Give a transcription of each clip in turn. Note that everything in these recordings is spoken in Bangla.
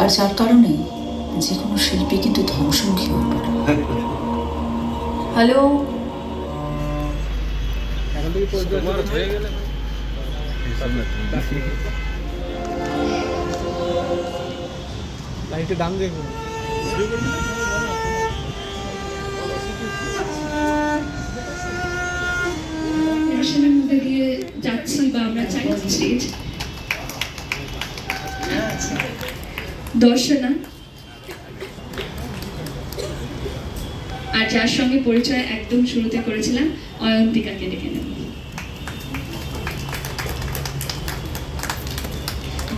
আর যার কারণে যে কোনো শিল্পী কিন্তু ধ্বংসমুখী হয়ে পড়ে। হ্যালো? যাচ্ছি বা আমরা চাইছি দর্শনা। আর যার সঙ্গে পরিচয় একদম শুরুতে করেছিলাম, অয়ন্তিকাকে ডেকে নেব।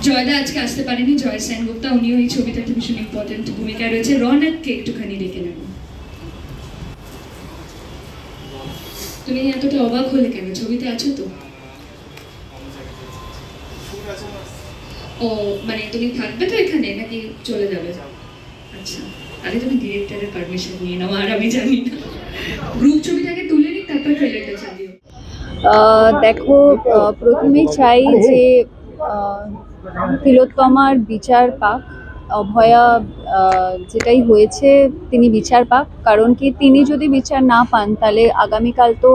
জয়দা আজকে আসতে পারেনি, জয় সেনগুপ্তা, উনিও এই ছবিটাতে ভীষণ ইম্পর্টেন্ট ভূমিকায় রয়েছে। রনককে একটুখানি ডেকে নেব। তুমি এতটা অবাক হলে কেন? ছবিতে আছো তো? ও মানে তুমি থাকবে তো এখানে, নাকি চলে যাবে? আচ্ছা আগে তুমি ডিরেক্টরের পারমিশন নিয়ে নাও, আর আমি জানি না। গ্রুপ ছবিটাকে তুলে নিই তারপর ট্রেলারটা চালিও দেখো প্রথমে চাই যে তিলোত্তমার বিচার পাক। অভয়া যেটাই হয়েছে, তিনি বিচার পাক। কারণ কি, তিনি যদি বিচার না পান, তাহলে আগামীকাল তো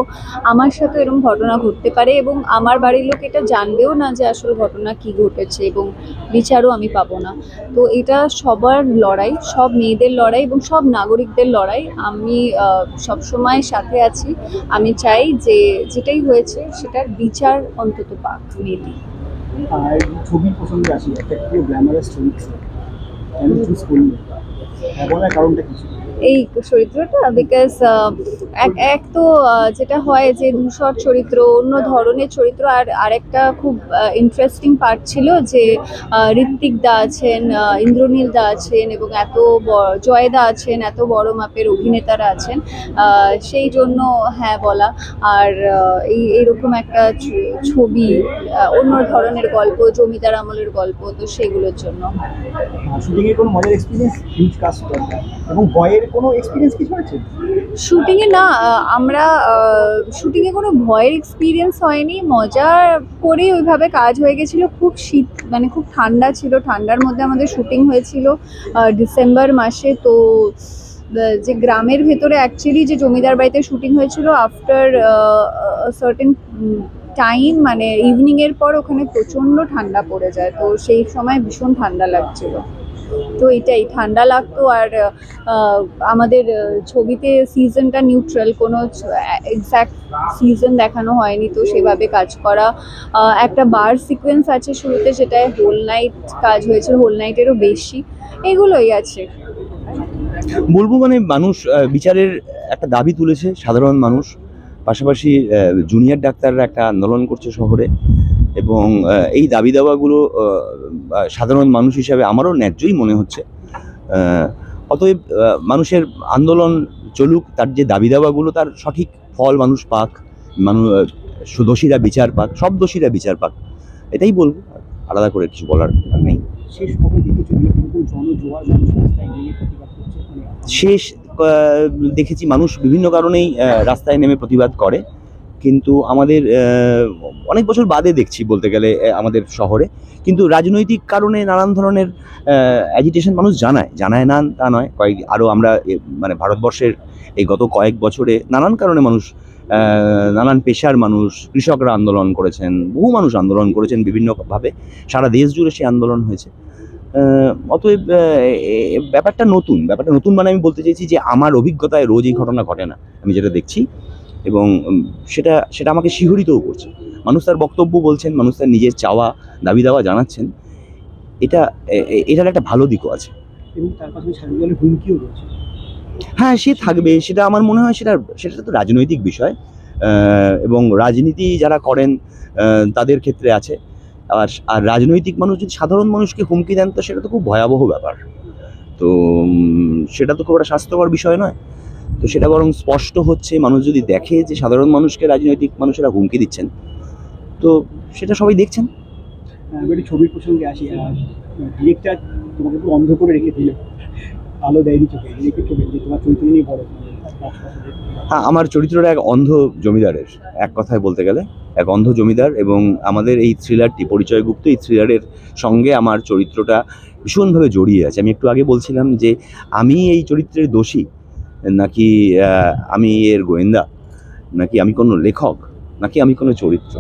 আমার সাথে এরকম ঘটনা ঘটতে পারে এবং আমার বাড়ির লোক এটা জানবেও না যে আসল ঘটনা কি ঘটেছে এবং বিচারও আমি পাবো না। তো এটা সবার লড়াই, সব মেয়েদের লড়াই এবং সব নাগরিকদের লড়াই। আমি সবসময় সাথে আছি। আমি চাই যে যেটাই হয়েছে, সেটার বিচার অন্তত পাক প্রসঙ্গে আসি, একটা খুবই গ্ল্যামারাস ছবি আমি চুজ করিনি হ্যাঁ বলার কারণটা কি ছিল? এই চরিত্রটা বিকজ এক এক তো যেটা হয় যে ধূসর চরিত্র, অন্য ধরনের চরিত্র আর আরেকটা খুব ইন্টারেস্টিং পার্ট ছিল যে ঋত্বিক দা আছেন ইন্দ্রনীল দা আছেন এবং এত ব- জয় দা আছেন, এত বড় মাপের অভিনেতারা আছেন সেই জন্য হ্যাঁ বলা। আর এই এরকম একটা ছবি অন্য ধরনের গল্প, জমিদার আমলের গল্প, তো সেগুলোর জন্য। শুটিংয়ের কোনো মজার এক্সপিরিয়েন্স হিউজ দরকার। এবং ভয়ের কোনো এক্সপিরিয়েন্স কিছু আছে শুটিংয়ে না আমরা শুটিংয়ে কোনো ভয়ের এক্সপিরিয়েন্স হয়নি। মজা করে ওইভাবে কাজ হয়ে গেছিল। খুব শীত মানে খুব ঠান্ডা ছিল। ঠান্ডার মধ্যে আমাদের শুটিং হয়েছিল ডিসেম্বর মাসে। তো যে গ্রামের ভেতরে অ্যাকচুয়ালি যে জমিদার বাড়িতে শুটিং হয়েছিল আফটার সার্টেন টাইম মানে ইভিনিংয়ের পর ওখানে প্রচণ্ড ঠান্ডা পড়ে যায়। তো সেই সময় ভীষণ ঠান্ডা লাগছিল। তো এটাই, ঠান্ডা লাগতো আর আমাদের ছবিতে সিজনটা নিউট্রাল কোনো এক্স্যাক্ট সিজন দেখানো হয়নি তো সেভাবে কাজ করা। একটা বার সিকোয়েন্স আছে শুরুতে যেটায় হোল নাইট কাজ হয়েছে হোল নাইটেরও বেশি, এগুলোই আছে। বলব মানে মানুষ বিচারের একটা দাবি তুলেছে, সাধারণ মানুষ, পাশাপাশি জুনিয়র ডাক্তাররা একটা আন্দোলন করছে শহরে। এবং এই দাবি দাওয়াগুলো সাধারণ মানুষ হিসাবে আমারও ন্যায্যই মনে হচ্ছে। অতএব মানুষের আন্দোলন চলুক তার যে দাবি দাওয়াগুলো তার সঠিক ফল মানুষ পাক মানুষ দোষীরা বিচার পাক সব দোষীরা বিচার পাক এটাই বলব। আলাদা করে কিছু বলার নেই। শেষ দেখেছি মানুষ বিভিন্ন কারণেই রাস্তায় নেমে প্রতিবাদ করে। কিন্তু আমাদের অনেক বছর বাদে দেখছি বলতে গেলে আমাদের শহরে। কিন্তু রাজনৈতিক কারণে নানান ধরনের অ্যাজিটেশন মানুষ জানায়। জানায় না, তা নয়। কয়েক আরও আমরা মানে ভারতবর্ষের এই গত কয়েক বছরে নানান কারণে মানুষ নানান পেশার মানুষ, কৃষকরা আন্দোলন করেছেন, বহু মানুষ আন্দোলন করেছেন বিভিন্নভাবে। সারা দেশ জুড়ে সেই আন্দোলন হয়েছে। অতএব ব্যাপারটা নতুন। ব্যাপারটা নতুন মানে আমি বলতে চাইছি যে, আমার অভিজ্ঞতায় রোজ এই ঘটনা ঘটে না। আমি যেটা দেখছি এবং সেটা সেটা আমাকে শিহরিতও করছে। মানুষ তার বক্তব্য বলছেন মানুষ তার নিজের চাওয়া দাবি দাওয়া জানাচ্ছেন। এটা এটার একটা ভালো দিকও আছে। এবং তার পাশাপাশি হুমকিও রয়েছে। হ্যাঁ সে থাকবে সেটা আমার মনে হয় সেটা সেটা তো রাজনৈতিক বিষয়। এবং রাজনীতি যারা করেন তাদের ক্ষেত্রে আছে। আর আর রাজনৈতিক মানুষ যদি সাধারণ মানুষকে হুমকি দেন তো সেটা তো খুব ভয়াবহ ব্যাপার। তো সেটা তো খুব একটা স্বাস্থ্যকর বিষয় নয়। তো সেটা বরং স্পষ্ট হচ্ছে মানুষ যদি দেখে যে সাধারণ মানুষকে রাজনৈতিক মানুষেরা হুমকি দিচ্ছেন তো সেটা সবাই দেখছেন। আহ, ছবির প্রসঙ্গে আসি। ডিরেক্টর তোমাকে একটু অন্ধ করে রেখে দিল আলো দেয়নি চোখে তোমার চরিত্র নিয়ে বড়। হ্যাঁ আমার চরিত্রটা এক অন্ধ জমিদারের এক কথায় বলতে গেলে। এক অন্ধ জমিদার এবং আমাদের এই থ্রিলারটি পরিচয়গুপ্ত এই থ্রিলারের সঙ্গে আমার চরিত্রটা ভীষণভাবে জড়িয়ে আছে। আমি একটু আগে বলছিলাম যে আমি এই চরিত্রের দোষী। নাকি আমি এর গোয়েন্দা নাকি আমি কোনো লেখক নাকি আমি কোনো চরিত্র?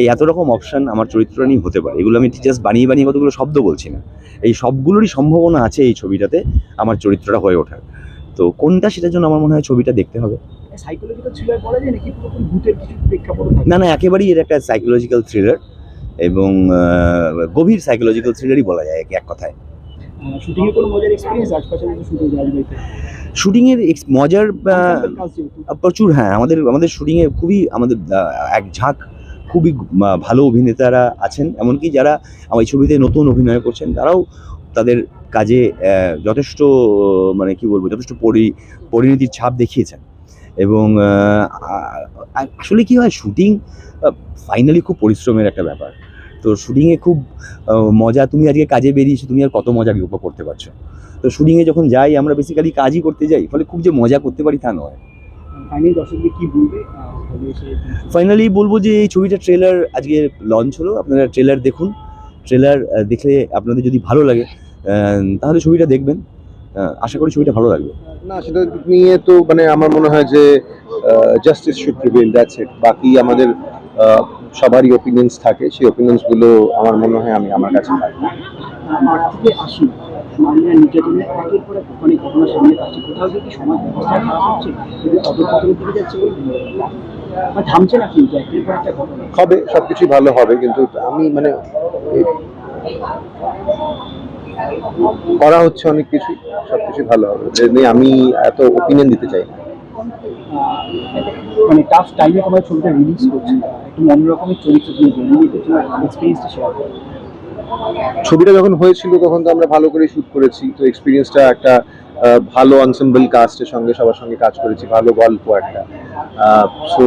এই এত রকম অপশান আমার চরিত্রটা নিয়ে হতে পারে। এগুলো আমি জাস্ট বানিয়ে বানিয়ে কতগুলো শব্দ বলছি না। এই সবগুলোরই সম্ভাবনা আছে এই ছবিটাতে আমার চরিত্রটা হয়ে ওঠার। তো কোনটা সেটার জন্য আমার মনে হয় ছবিটা দেখতে হবে। না না একেবারেই এর একটা সাইকোলজিক্যাল থ্রিলার এবং গভীর সাইকোলজিক্যাল থ্রিলারই বলা যায় এক কথায়। শুটিং কোনো মজার এক্সপিরিয়েন্স শুটিং রাজবাড়িতে শুটিংয়ের মজার প্রচুর হ্যাঁ আমাদের আমাদের শুটিংয়ে খুবই আমাদের এক ঝাঁক খুবই ভালো অভিনেতারা আছেন। এমনকি যারা আমার এই ছবিতে নতুন অভিনয় করছেন তারাও তাদের কাজে যথেষ্ট মানে কি বলব যথেষ্ট পরি পরিণতির ছাপ দেখিয়েছেন। এবং আসলে কি হয় শুটিং ফাইনালি খুব পরিশ্রমের একটা ব্যাপার। তো শুটিংয়ে খুব মজা তুমি আজকে কাজে বেরিয়েছো তুমি আর কত মজা উপভোগ করতে পারছ। তো শুটিংয়ে যখন যাই আমরা বেসিক্যালি কাজই করতে যাই ফলে খুব যে মজা করতে পারি তা নয়। ফাইনালি কি বলবে? যে এই ছবিটা ট্রেলার আজকে লঞ্চ হলো আপনারা ট্রেলার দেখুন। ট্রেলার দেখলে আপনাদের যদি ভালো লাগে তাহলে ছবিটা দেখবেন। আশা করি ছবিটা ভালো লাগবে। না সেটা নিয়ে তো মানে আমার মনে হয় যে justice should prevail that's it বাকি আমাদের সবারই ওপিনিয়ন্স থাকে। সেই ওপিনিয়ন্সগুলো আমার মনে হয় আমি আমার কাছে পাই। হবে সবকিছুই ভালো হবে কিন্তু আমি মানে করা হচ্ছে অনেক কিছুই সবকিছুই ভালো হবে। আমি এত ওপিনিয়ন দিতে চাই না। মানে টাফ টাইমে তোমার ছবিটা রিলিজ করছে। একটু অন্যরকমের চরিত্র দিয়ে রিলিজের তোমার এক্সপিরিয়েন্সটা শেয়ার করো। ছবিটা যখন হয়েছিল, তখন তো আমরা ভালো করে শুট করেছি। তো এক্সপিরিয়েন্সটা একটা ভালো আনসেম্বল কাস্টের সঙ্গে, সবার সঙ্গে কাজ করেছি, ভালো গল্প একটা। সো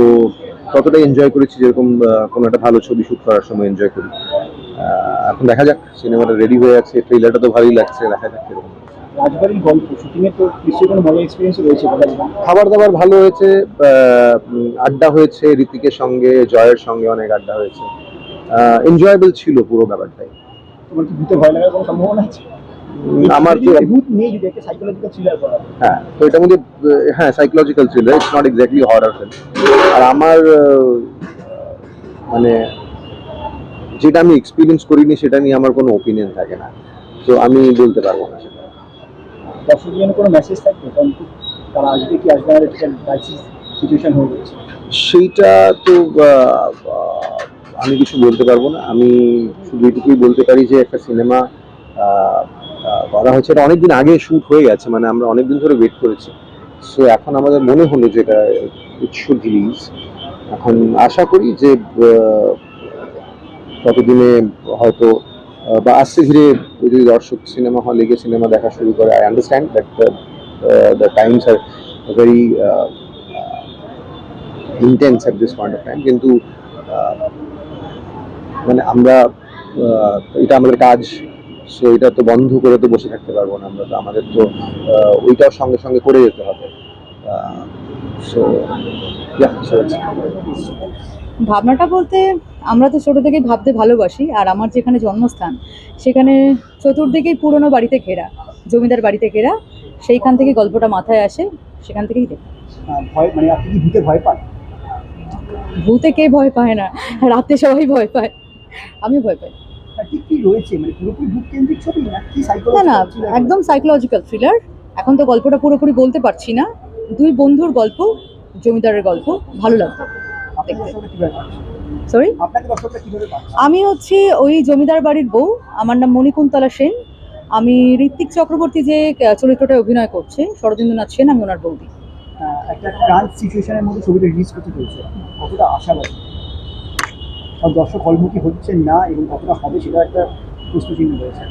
ততটা এনজয় করেছি যেরকম কোনো একটা ভালো ছবি শুট করার সময় এনজয় করি। এখন দেখা যাক সিনেমাটা রেডি হয়ে আছে ট্রেলারটা তো ভালোই লাগছে, দেখা যাক কীরকম রাজবাড়ির গল্প শুটিংয়ের তো নিশ্চয়ই কোনো মজার এক্সপিরিয়েন্স রয়েছে। খাবার দাবার ভালো হয়েছে আড্ডা হয়েছে ঋতিকের সঙ্গে জয়ের সঙ্গে অনেক আড্ডা হয়েছে। এনজয়েবল ছিল পুরো ব্যাপারটাই। তোমার কি ভূতে ভয় লাগার কোনো সম্ভাবনা আছে? আমার তো ভূত নেই যদি একটা সাইকোলজিক্যাল থ্রিলার করা হ্যাঁ। তো এটার মধ্যে হ্যাঁ psychological thriller it's not exactly horror film আর আমার মানে যেটা আমি এক্সপিরিয়েন্স করিনি সেটা নিয়ে আমার কোনো ওপিনিয়ন থাকে না। তো আমি বলতে পারব না সেটা। জন্য কোনো মেসেজ থাকবে? কারণ তারা আসবে কি আসবে ক্রাইসিস সিচুয়েশন হয়ে যাচ্ছে সেইটা তো আমি কিছু বলতে পারব না। আমি শুধু এটুকুই বলতে পারি যে একটা সিনেমা করা হচ্ছে এটা অনেকদিন আগে শুট হয়ে গেছে মানে আমরা অনেকদিন ধরে ওয়েট করেছি। সো এখন আমাদের মনে হলো যে এটা ইট রিলিজ এখন আশা করি যে ততদিনে হয়তো বা আস্তে ধীরে যদি দর্শক সিনেমা হলে গিয়ে সিনেমা দেখা শুরু করে I understand that the times are very intense at this point of time কিন্তু মানে আমরা এটা আমাদের কাজ সো এটা তো বন্ধ করে তো বসে থাকতে পারব না আমরা, তো আমাদের তো ওইটাও সঙ্গে সঙ্গে করে যেতে হবে। সো ভাবনাটা বলতে আমরা তো ছোটো থেকেই ভাবতে ভালোবাসি আর আমার যেখানে জন্মস্থান সেখানে চতুর্দিকেই পুরনো বাড়িতে ঘেরা জমিদার বাড়িতে ঘেরা সেইখান থেকে গল্পটা মাথায় আসে সেখান থেকেই দেখি। ভয় মানে আপনি কি ভূতে ভয় পান? ভূতে কে ভয় পায় না? রাতে সবাই ভয় পায়। আমি ভয় পাই। মানে না না একদম সাইকোলজিক্যাল থ্রিলার এখন তো গল্পটা পুরোপুরি বলতে পারছি না। দুই বন্ধুর গল্প জমিদারের গল্প ভালো লাগবে কীভাবে পাচ্ছে? সরি আমি হচ্ছে ওই জমিদার বাড়ির বউ। আমার নাম মণিকুন্তলা সেন। আমি ঋত্বিক চক্রবর্তী যে আহ, চরিত্রটায় অভিনয় করছে শরদিন্দ্রনাথ সেন আমি ওনার বৌদি। একটা সিচুয়েশনের মধ্যে ছবিটা রিলিজ করতে চলছে। কতটা আশাবাদী? আর দর্শক হলমুখী হচ্ছে না এবং কতটা হবে সেটা একটা প্রশ্ন রয়েছে।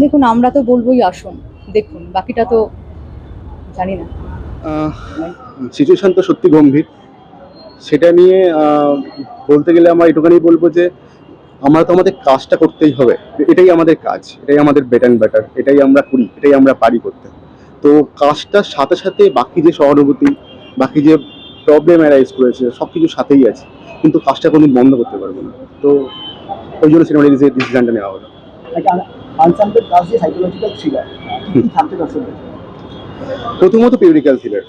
দেখুন আমরা তো বলবোই আসুন দেখুন বাকিটা তো জানি না। সিচুয়েশন তো সত্যি গম্ভীর। সেটা নিয়ে বলতে গেলে আমরা এটুখানি বলব যে আমরা তো আমাদের কাজটা করতেই হবে। এটাই আমাদের কাজ এটাই আমাদের বেটার অ্যান্ড বেটার এটাই আমরা করি এটাই আমরা পারি করতে। তো কাজটার সাথে সাথে বাকি যে সহানুভূতি বাকি যে প্রবলেম অ্যারাইজ করেছে সব কিছুর সাথেই আছে। কিন্তু কাজটা কোনোদিন বন্ধ করতে পারব না। তো ওই জন্য সিনেমা ডিসিশনটা নেওয়া হলো। প্রথমত পিউরিক্যাল থ্রিলার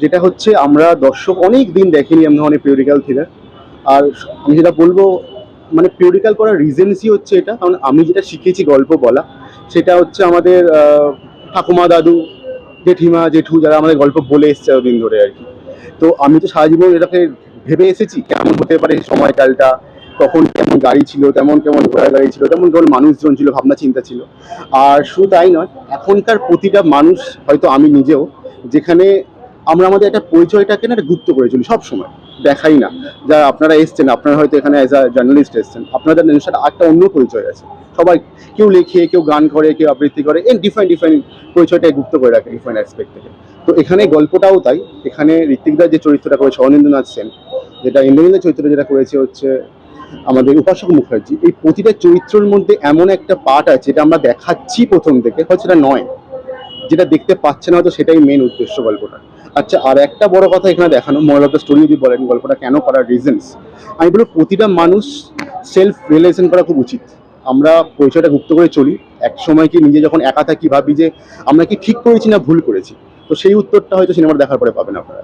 যেটা হচ্ছে আমরা দর্শক অনেক দিন দেখিনি এমন ধরনের পিউরিক্যাল থ্রিলার আর আমি যেটা বলব মানে পিউরিক্যাল করার রিজেন্সই হচ্ছে এটা। কারণ আমি যেটা শিখেছি গল্প বলা, সেটা হচ্ছে আমাদের ঠাকুমা দাদু, জেঠিমা, জেঠু যারা আমাদের গল্প বলে এসছে এতদিন ধরে আর কি। তো আমি তো সারা জীবন এটাকে ভেবে এসেছি, কেমন হতে পারে সময়কালটা তখন কেমন গাড়ি ছিল, তেমন কেমন ঘোড়া গাড়ি ছিল, তেমন কেমন মানুষজন ছিল, ভাবনা চিন্তা ছিল। আর শুধু তাই নয়, এখনকার প্রতিটা মানুষ, হয়তো আমি নিজেও, যেখানে আমরা আমাদের একটা পরিচয়টাকে না গুপ্ত করে চলি সবসময়। দেখাই না। যা আপনারা এসছেন, আপনারা হয়তো এখানে অ্যাজ আ জার্নালিস্ট এসছেন, আপনাদের নিজস্ব একটা অন্য পরিচয় আছে। সবাই কেউ লেখে, কেউ গান করে, কেউ আবৃত্তি করে এন ডিফারেন্ট ডিফারেন্ট পরিচয়টাই গুপ্ত করে রাখে ডিফারেন্ট অ্যাসপেক্ট থেকে। তো এখানে গল্পটাও তাই। এখানে ঋত্বিকদার যে চরিত্রটা করে শরণেন্দ্রনাথ সেন, যেটা ইন্দ্রনীন্দ্র চরিত্র যেটা করেছে হচ্ছে আমাদের উপাসক মুখার্জি। এই প্রতিটা চরিত্রের মধ্যে এমন একটা পার্ট আছে, যেটা আমরা দেখাচ্ছি প্রথম থেকে হয়তো সেটা নয়। যেটা দেখতে পাচ্ছে না হয়তো সেটাই মেন উদ্দেশ্য গল্পটা। আচ্ছা আর একটা বড় কথা এখানে দেখানো মোরাল অফ দ্য স্টোরি যদি বলেন গল্পটা কেন করার রিজনস আমি বলব প্রতিটা মানুষ সেলফ রিয়েলাইজেশন করা খুব উচিত। আমরা পরিচয়টা গুপ্ত করে চলি। এক সময় কি নিজে যখন একা থাকি ভাবি যে আমরা কি ঠিক করেছি না ভুল করেছি? তো সেই উত্তরটা হয়তো সিনেমাটা দেখার পরে পাবেন আপনারা।